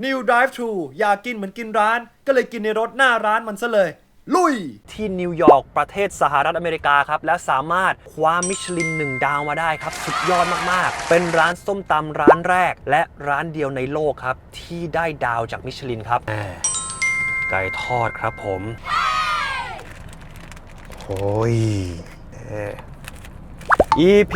New Drive Thru อยากกินเหมือนกินร้าน ก็เลยกินในรถหน้าร้านมันซะเลย ลุย ที่นิวยอร์กประเทศสหรัฐอเมริกาครับ และสามารถคว้ามิชลินหนึ่งดาวมาได้ครับ สุดยอดมาก ๆ เป็นร้านส้มตำร้านแรก และร้านเดียวในโลกครับ ที่ได้ดาวจากมิชลินครับแหมไก่ทอดครับผมโอ้ยเอ่อ EP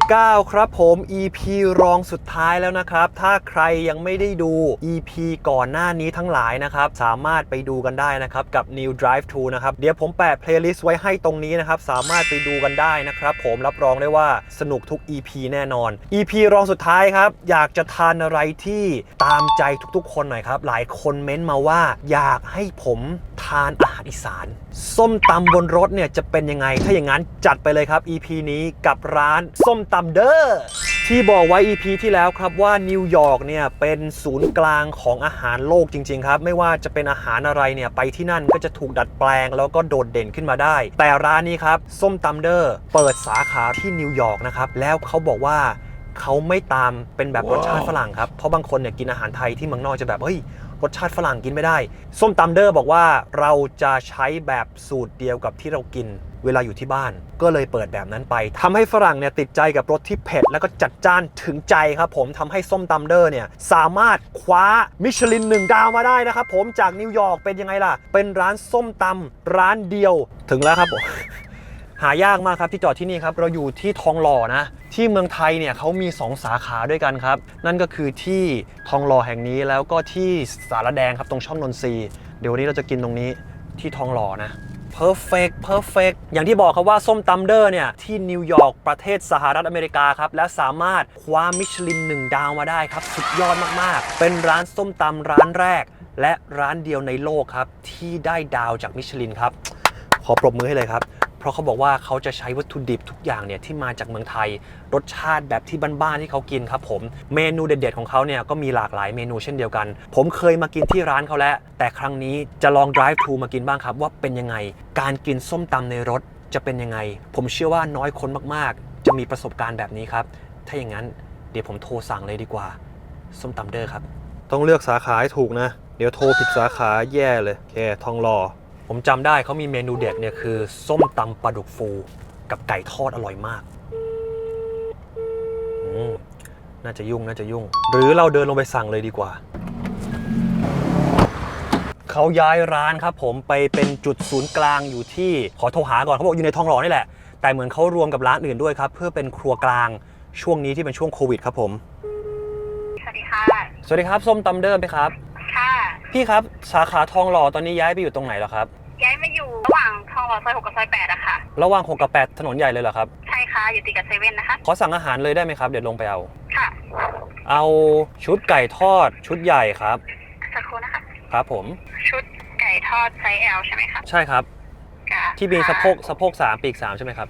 19 ครับผม EP รองสุดท้ายแล้วนะครับ ถ้าใครยังไม่ได้ดู EP ก่อนหน้านี้ทั้งหลายนะครับ สามารถไปดูกันได้นะครับ กับ New Drive 2 นะครับ เดี๋ยวผมแปะ playlist ไว้ให้ตรงนี้นะครับ สามารถไปดูกันได้นะครับ ผมรับรองได้ว่าสนุกทุก EP แน่นอน EP รองสุดท้ายครับ อยากจะทานอะไรที่ตามใจทุกๆ คนหน่อยครับ หลายคนเม้นต์มาว่า อยากให้ผมทานอาหารอีสาน ส้มตำบนรถเนี่ยจะเป็นยังไง ถ้าอย่างนั้นจัดไปเลยครับ EP นี้กับร้านส้มตำเด้อที่บอกไว้ EP ที่แล้วครับว่านิวยอร์กเนี่ยเป็นศูนย์กลางของอาหารโลกจริง ๆ ครับ ไม่ว่าจะเป็นอาหารอะไรเนี่ยไปที่นั่นก็จะถูกดัดแปลง แล้วก็โดดเด่นขึ้นมาได้ แต่ร้านนี้ครับส้มตำเดอร์เปิดสาขาที่นิวยอร์กนะครับแล้วเขาบอกว่าเขาไม่ตามเป็นแบบรสชาติฝรั่งครับ เพราะบางคนเนี่ยกินอาหารไทยที่เมืองนอกจะแบบเฮ้ย รสชาติฝรั่งกินไม่ได้ ส้มตำเดอร์บอกว่าเราจะใช้แบบสูตรเดียวกับที่เรากินเวลาอยู่ที่บ้าน ก็เลยเปิดแบบนั้นไปทำให้ฝรั่งเนี่ยติดใจกับรสที่เผ็ด แล้วก็จัดจ้านถึงใจครับผมทำให้ส้มตำเดอร์เนี่ยสามารถคว้ามิชลินหนึ่งดาวมาได้นะครับผมจากนิวยอร์กเป็นยังไงล่ะ เป็นร้านส้มตำร้านเดียวถึงแล้วครับผม หายากมากครับที่จอดที่นี่ครับ เราอยู่ที่ทองหล่อนะ ที่เมืองไทยเนี่ยเขามี 2 สาขาด้วยกันครับ นั่นก็คือที่ทองหล่อแห่งนี้แล้วก็ที่สารแดงครับตรงช่องนนทรีเดี๋ยววันนี้เราจะกินตรงนี้ที่ทองหล่อนะ perfect perfect อย่างที่บอกครับว่าส้มตำเดอร์เนี่ย ที่นิวยอร์กประเทศสหรัฐอเมริกาครับ และสามารถคว้ามิชลินหนึ่งดาวมาได้ครับ สุดยอดมาก ๆ เป็นร้านส้มตำร้านแรก และร้านเดียวในโลกครับ ที่ได้ดาวจากมิชลินครับ ขอปรบมือให้เลยครับ เพราะเขาบอกว่าเขาจะใช้วัตถุดิบทุกอย่างเนี่ยที่มาจากเมืองไทย รสชาติแบบที่บ้านๆที่เขากินครับผมเมนูเด็ดๆของเขาเนี่ยก็มีหลากหลายเมนูเช่นเดียวกัน ผมเคยมากินที่ร้านเขาแล้ว แต่ครั้งนี้จะลอง drive thru มากินบ้างครับ ว่าเป็นยังไง การกินส้มตำในรถจะเป็นยังไง ผมเชื่อว่าน้อยคนมากๆ จะมีประสบการณ์แบบนี้ครับ ถ้าอย่างนั้นเดี๋ยวผมโทรสั่งเลยดีกว่า ส้มตำเด้อครับ ต้องเลือกสาขาให้ถูกนะ เดี๋ยวโทรผิดสาขาแย่เลย แค่ทองหล่อ ผมจำได้เขามีเมนูเด็ดเนี่ยคือ ส้มตำปลาดุกฟูกับไก่ทอดอร่อยมากอืมน่าจะยุ่งน่าจะยุ่ง หรือเราเดินลงไปสั่งเลยดีกว่า เขาย้ายร้านครับผมไปเป็นจุดศูนย์กลางอยู่ที่ขอโทรหาก่อนเขาบอกอยู่ในทองหล่อนี่แหละ แต่เหมือนเขารวมกับร้านอื่นด้วยครับ เพื่อเป็นครัวกลางช่วงนี้ที่เป็นช่วงโควิดครับผม สวัสดีค่ะ สวัสดีครับ ส้มตำเดิมไหมครับ ค่ะ พี่ครับสาขาทองหล่อตอนนี้ย้ายไปอยู่ตรงไหนแล้วครับ ย้ายมาอยู่ระหว่างทองหล่อซอยหกกับซอยแปดอะค่ะ ระหว่าง6กับ8ถนนใหญ่เลยเหรอครับ ใช่ค่ะ อยู่ติดกับเซเว่นนะคะ ขอสั่งอาหารเลยได้ไหมครับ เดี๋ยวลงไปเอา ค่ะ เอาชุดไก่ทอดชุดใหญ่ครับ สักครู่นะคะ ครับผม ชุดไก่ทอดไซส์ L ใช่ไหมคะใช่ครับ ค่ะที่มีสะโพกสะโพกสามปีกสามใช่ไหมครับ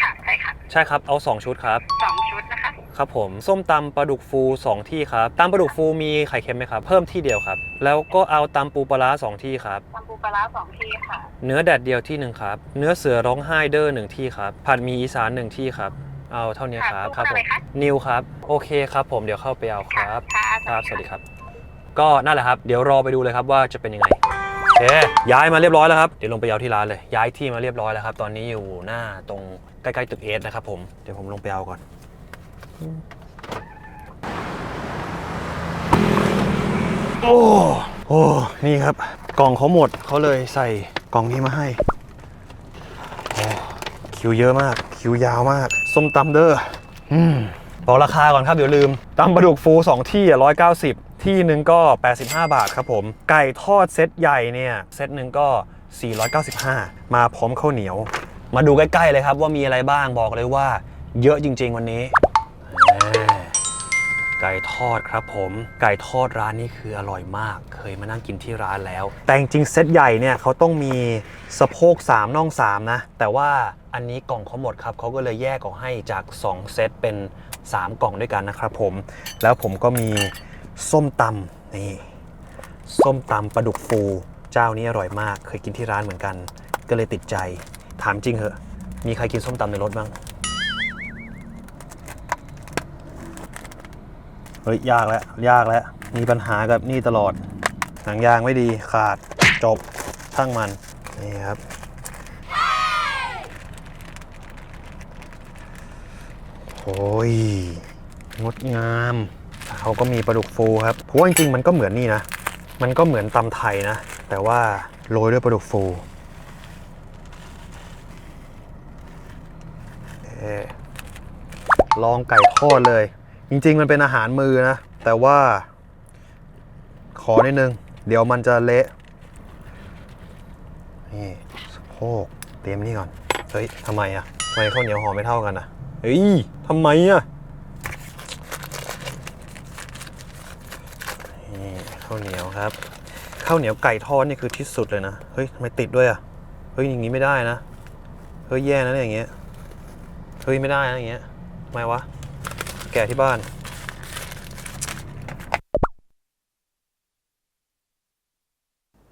ค่ะ ใช่ค่ะ ใช่ครับ เอา2ชุดครับ สองชุดนะคะ ครับผมส้มตำปลาดุกฟู 2 ที่ครับตำปลาดุกฟูมีไข่เค็มไหมครับ เพิ่มที่เดียวครับ แล้วก็เอาตำปูปลาร้าสองที่ครับ ตำปูปลาร้าสองที่ค่ะ เนื้อแดดเดียวที่หนึ่งครับ เนื้อเสือร้องไห้เดอร์หนึ่งที่ครับ ผัดหมีอีสานหนึ่งที่ครับ เอาเท่านี้ครับค่ะครับผมอะไรคะนิวครับ โอเคครับผมเดี๋ยวเข้าไปเอาคค่ะรับ ค่ะครับ สวัสดีครับ ก็นั่นแหละครับ เดี๋ยวรอไปดูเลยครับว่าจะเป็นยังไง โอเค ย้ายมาเรียบร้อยแล้วครับ เดี๋ยวลงไปเอาที่ร้านเลย ย้ายที่มาเรียบร้อยแล้วครับ ตอนนี้อยู่หน้าตรงใกล้ๆตึกเอสนะครับผม เดี๋ยวผมลงไปเอาก่อน โอ้โอ้นี่ครับ กล่องเขาหมดเขาเลยใส่กล่องนี้มาให้โอ้คิวเยอะมาก คิวยาวมาก ส้มตำเด้ออืมบอกราคาก่อนครับ เดี๋ยวลืมตำปลาดุกฟู 2 ที่อะ190ที่หนึ่งก็ 85 บาทครับผม ไก่ทอดเซตใหญ่เนี่ย เซตหนึ่งก็ 495 มาพร้อมข้าวเหนียว มาดูใกล้ ๆ เลยครับว่ามีอะไรบ้างบอกเลยว่าเยอะจริง ๆ วันนี้ ทอดครับผม ไก่ทอดร้านนี้คืออร่อยมาก เคยมานั่งกินที่ร้านแล้ว แต่จริงเซตใหญ่เนี่ยเขาต้องมีสะโพก3น่อง3นะ แต่ว่าอันนี้กล่องเขาหมดครับเขาก็เลยแยกออกให้จาก 2 เซตเป็น 3 กล่องด้วยกันนะครับผม แล้วผมก็มีส้มตำนี่ส้มตำปลาดุกฟูเจ้านี้อร่อยมาก เคยกินที่ร้านเหมือนกัน ก็เลยติดใจถามจริงเหอะมีใครกินส้มตำในรถบ้าง เฮ้ยยากแล้วยากแล้วมีปัญหากับนี่ตลอดหนังยางไม่ดีขาดจบช่างมันนี่ครับโอ้ยงดงามเขาก็มีปลาดุกฟูครับเพราะว่าจริงๆมันก็เหมือนนี่นะ มันก็เหมือนตำไทยนะ แต่ว่าโรยด้วยปลาดุกฟูลองไก่ทอดเลย จริงๆมันเป็นอาหารมือนะ แต่ว่า ขอนิดนึง เดี๋ยวมันจะเละนี่สะโพกเตรียมนี่ก่อน เฮ้ยทำไมอะทำไมข้าวเหนียวห่อไม่เท่ากันอะเฮ้ยทำไมอะนี่ข้าวเหนียวครับข้าวเหนียวไก่ทอดนี่คือที่สุดเลยนะเฮ้ยทำไมติดด้วยอะเฮ้ยอย่างงี้ไม่ได้นะเฮ้ยแย่นะเนี่ยอย่างเงี้ยเฮ้ยไม่ได้นะอย่างเงี้ยทำไมวะ แก่ที่บ้าน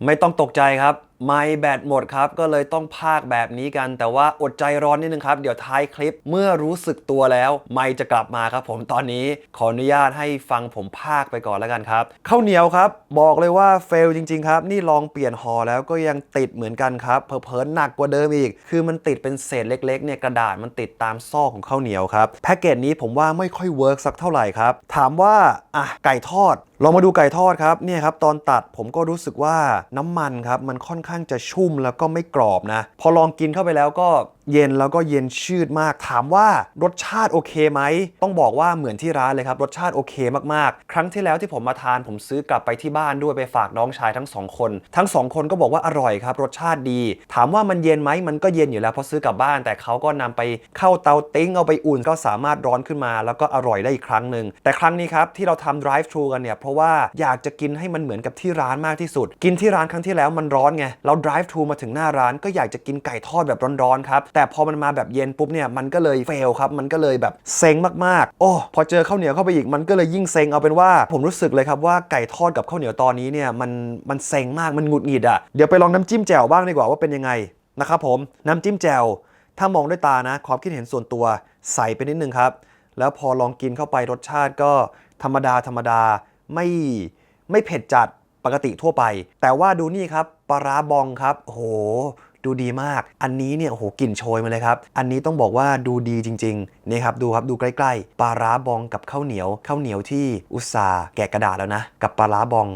ไม่ต้องตกใจครับ ไม่แบตหมดครับ ก็เลยต้องพากแบบนี้กัน แต่ว่าอดใจร้อนนิดนึงครับ เดี๋ยวท้ายคลิปเมื่อรู้สึกตัวแล้ว ไม่จะกลับมาครับผมตอนนี้ขออนุญาตให้ฟังผมพากไปก่อนแล้วกันครับข้าวเหนียวครับ บอกเลยว่าเฟลจริง ๆ ครับ นี่ลองเปลี่ยนห่อแล้วก็ยังติดเหมือนกันครับเพอๆหนักกว่าเดิมอีก คือมันติดเป็นเศษเล็กๆเนี่ยกระดาษมันติดตามซอกของข้าวเหนียวครับแพ็กเกจนี้ผมว่าไม่ค่อยเวิร์กสักเท่าไหร่ครับถามว่าอะไก่ทอดลองมาดูไก่ทอดครับเนี่ยครับตอนตัดผมก็รู้สึกว่าน้ำมันครับมันค่อนข้างจะชุ่มแล้วก็ไม่กรอบนะ พอลองกินเข้าไปแล้วก็เย็นแล้วก็เย็นชืดมาก ถามว่ารสชาติโอเคไหม ต้องบอกว่าเหมือนที่ร้านเลยครับ รสชาติโอเคมากๆ ครั้งที่แล้วที่ผมมาทานผมซื้อกลับไปที่บ้านด้วยไปฝากน้องชายทั้งสองคน ทั้งสองคนก็บอกว่าอร่อยครับ รสชาติดี ถามว่ามันเย็นไหมมันก็เย็นอยู่แล้วเพราะซื้อกลับบ้าน แต่เขาก็นำไปเข้าเตาติ้งเอาไปอุ่นก็สามารถร้อนขึ้นมา แล้วก็อร่อยได้อีกครั้งหนึ่งแต่ครั้งนี้ครับที่เราทำ drive thru กันเนี่ยเพราะว่าอยากจะกินให้มันเหมือนกับที่ร้านมากที่สุด กินที่ร้านครั้งที่แล้วมันร้อนไงเรา drive thru มาถึงหน้าร้านก็อยากจะกินไก่ทอดแบบร้อนๆครับ แต่พอมันมาแบบเย็นปุ๊บเนี่ยมันก็เลยเฟลครับ มันก็เลยแบบเซ็งมากๆ โอ้พอเจอข้าวเหนียวเข้าไปอีกมันก็เลยยิ่งเซ็งเอาเป็นว่า ผมรู้สึกเลยครับว่าไก่ทอดกับข้าวเหนียวตอนนี้เนี่ยมันมันเซ็งมากมันหงุดหงิดอะเดี๋ยวไปลองน้ำจิ้มแจ่วบ้างดีกว่าว่าเป็นยังไงนะครับผมน้ำจิ้มแจ่วถ้ามองด้วยตานะความคิดเห็นส่วนตัวใส่ไปนิดนึงครับ แล้วพอลองกินเข้าไปรสชาติก็ธรรมดาธรรมดาไม่ไม่เผ็ดจัด ปกติทั่วไป แต่ว่าดูนี่ครับปลาบองครับโหดูดีมาก อันนี้เนี่ยโอ้โหกลิ่นโชยมาเลยครับ อันนี้ต้องบอกว่าดูดีจริงๆนี่ครับดูครับดูใกล้ๆปลาร้าบองกับข้าวเหนียวข้าวเหนียวที่อุตสาห์แกะกระดาษแล้วนะ กับปลาร้าบอง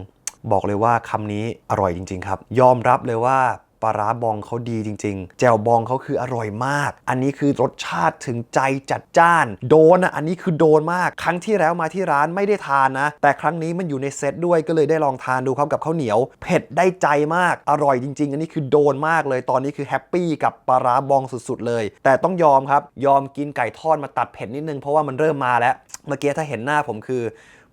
บอกเลยว่าคำนี้อร่อยจริง ๆ ครับ ยอมรับเลยว่า ปลาร้าบองเขาดีจริง ๆ แจ่วบองเขาคืออร่อยมาก อันนี้คือรสชาติถึงใจจัดจ้าน โดนอะ อันนี้คือโดนมาก ครั้งที่แล้วมาที่ร้านไม่ได้ทานนะ แต่ครั้งนี้มันอยู่ในเซตด้วยก็เลยได้ลองทานดูครับกับข้าวเหนียว เผ็ดได้ใจมาก อร่อยจริง ๆ อันนี้คือโดนมากเลย ตอนนี้คือแฮปปี้กับปลาร้าบองสุดๆเลย แต่ต้องยอมครับ ยอมกินไก่ทอดมาตัดเผ็ดนิดนึงเพราะว่ามันเริ่มมาแล้ว เมื่อกี้ถ้าเห็นหน้าผมคือ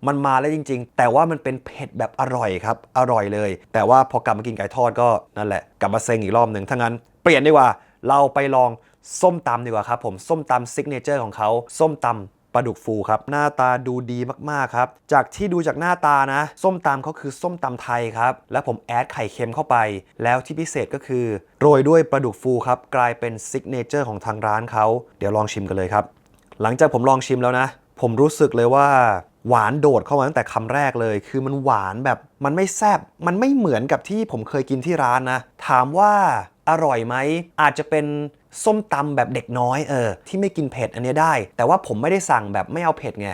มันมาแล้วจริง ๆ แต่ว่ามันเป็นเผ็ดแบบอร่อยครับ อร่อยเลย แต่ว่าพอกลับมากินไก่ทอดก็นั่นแหละ กลับมาเซ็งอีกรอบหนึ่งถ้างั้นเปลี่ยนดีกว่า เราไปลองส้มตำดีกว่าครับผมส้มตำซิกเนเจอร์ของเขาส้มตำปลาดุกฟูครับ หน้าตาดูดีมากๆครับ จากที่ดูจากหน้าตานะ ส้มตำเขาคือส้มตำไทยครับ แล้วผมแอดไข่เค็มเข้าไป แล้วที่พิเศษก็คือ โรยด้วยปลาดุกฟูครับ กลายเป็นซิกเนเจอร์ของทางร้านเขา เดี๋ยวลองชิมกันเลยครับ หลังจากผมลองชิมแล้วนะ ผมรู้สึกเลยว่า หวานโดดเข้ามาตั้งแต่คำแรกเลย คือมันหวานแบบมันไม่แซบมันไม่เหมือนกับที่ผมเคยกินที่ร้านนะ ถามว่าอร่อยไหม อาจจะเป็นส้มตำแบบเด็กน้อยเออที่ไม่กินเผ็ดอันนี้ได้ แต่ว่าผมไม่ได้สั่งแบบไม่เอาเผ็ดไง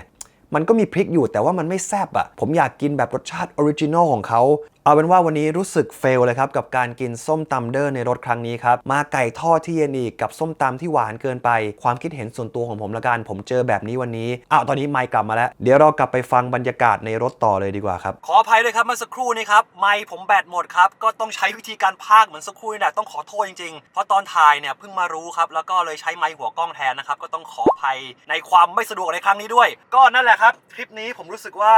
มันก็มีพริกอยู่แต่ว่ามันไม่แซบอะผมอยากกินแบบรสชาติออริจินอลของเขาเอาเป็นว่าวันนี้รู้สึกเฟลเลยครับ กับการกินส้มตำเดอร์ในรถครั้งนี้ครับ มาไก่ทอดที่เย็นอีกกับส้มตำที่หวานเกินไป ความคิดเห็นส่วนตัวของผมละกัน ผมเจอแบบนี้วันนี้อ้าวตอนนี้ไมค์กลับมาแล้ว เดี๋ยวเรากลับไปฟังบรรยากาศในรถต่อเลยดีกว่าครับ ขออภัยด้วยครับเมื่อสักครู่นี้ครับไมค์ผมแบตหมดครับ ก็ต้องใช้วิธีการพากเหมือนสักครู่นี่แหละต้องขอโทษจริงๆ เพราะตอนถ่ายเนี่ยเพิ่งมารู้ครับแล้วก็เลยใช้ไมค์หัวกล้องแทนนะครับก็ต้องขออภัยในความไม่สะดวกในครั้งนี้ด้วย ก็นั่นแหละครับทริปนี้ผมรู้สึกว่า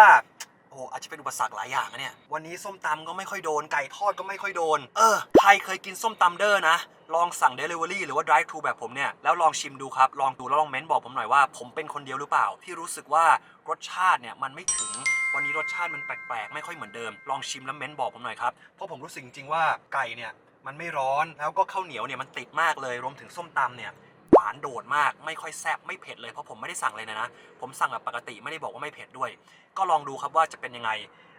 โอ้โหอาจจะเป็นอุปสรรคหลายอย่างนะเนี่ย วันนี้ส้มตำก็ไม่ค่อยโดน ไก่ทอดก็ไม่ค่อยโดน เออ ใครเคยกินส้มตำเดอร์นะ ลองสั่ง Delivery หรือว่า Drive Thru แบบผมเนี่ย แล้วลองชิมดูครับ ลองดูแล้วลองเม้นบอกผมหน่อยว่า ผมเป็นคนเดียวหรือเปล่า ที่รู้สึกว่ารสชาติเนี่ยมันไม่ถึง วันนี้รสชาติมันแปลกๆ ไม่ค่อยเหมือนเดิม ลองชิมแล้วเม้นบอกผมหน่อยครับ เพราะผมรู้สึกจริงๆว่าไก่เนี่ยมันไม่ร้อน แล้วก็ข้าวเหนียวเนี่ยมันติดมากเลย รวมถึงส้มตำเนี่ย หวานโดดมากไม่ค่อยแซ่บไม่เผ็ดเลยเพราะผมไม่ได้สั่งเลยนะนะ ผมสั่งแบบปกติไม่ได้บอกว่าไม่เผ็ดด้วย ก็ลองดูครับว่าจะเป็นยังไง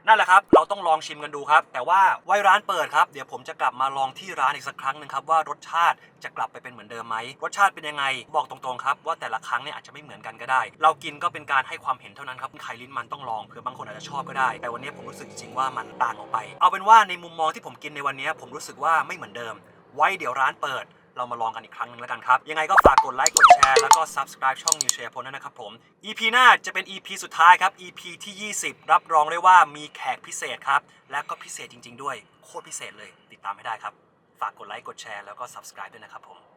นั่นแหละครับ เราต้องลองชิมกันดูครับ แต่ว่าไว้ร้านเปิดครับ เดี๋ยวผมจะกลับมาลองที่ร้านอีกสักครั้งหนึ่งครับว่ารสชาติจะกลับไปเป็นเหมือนเดิมไหม รสชาติเป็นยังไง บอกตรงๆครับว่าแต่ละครั้งเนี่ยอาจจะไม่เหมือนกันก็ได้ เรากินก็เป็นการให้ความเห็นเท่านั้นครับใครลิ้นมันต้องลองเผื่อบางคนอาจจะชอบก็ได้ แต่วันนี้ผมรู้สึกจริงๆว่ามันต่างออกไป เอาเป็นว่าในมุมมองที่ผมกินในวันนี้ผมรู้สึกว่าไม่เหมือนเดิม ไว้เดี๋ยวร้านเปิด เรามาลองกันอีกครั้งหนึ่งแล้วกันครับ ยังไงก็ฝากกดไลค์กดแชร์แล้วก็ subscribe ช่อง New Share พลด้วยนะครับผม EP หน้าจะเป็น EP สุดท้ายครับ EP ที่ 20 รับรองได้ว่ามีแขกพิเศษครับ และก็พิเศษจริง ๆ ด้วย โคตรพิเศษเลย ติดตามให้ได้ครับ ฝากกดไลค์กดแชร์แล้วก็ subscribe ด้วยนะครับผม